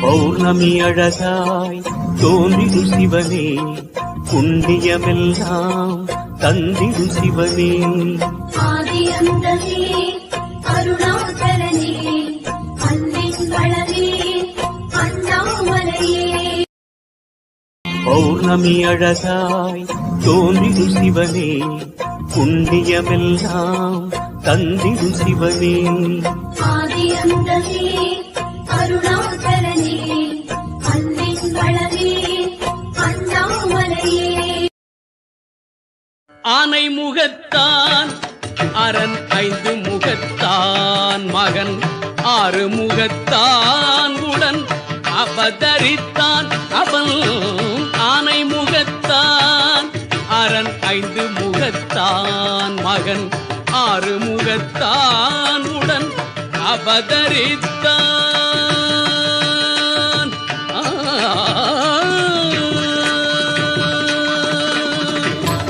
பௌர்ணமி அழகாய் தோன்றிடு சிவனே புண்ணியமெல்லாம் தந்திடு சிவனே. பௌர்ணமி அழகாய் தோன்றிடு சிவனே புண்ணியமெல்லாம் தந்திடு சிவனே. ஆதியந்தமே அருணாச்சலனே ஆனை முகத்தான் அரண் ஐந்து முகத்தான் மகன் ஆறு முகத்தான் உடன் அவதரித்தான் அவன் ஆனை முகத்தான் அரண் ஐந்து முகத்தான் மகன் ஆறு முகத்தான் உடன் அவதரித்தான்.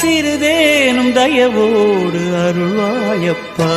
சிறிதேனும் தயவோடு அருள்வாயப்பா.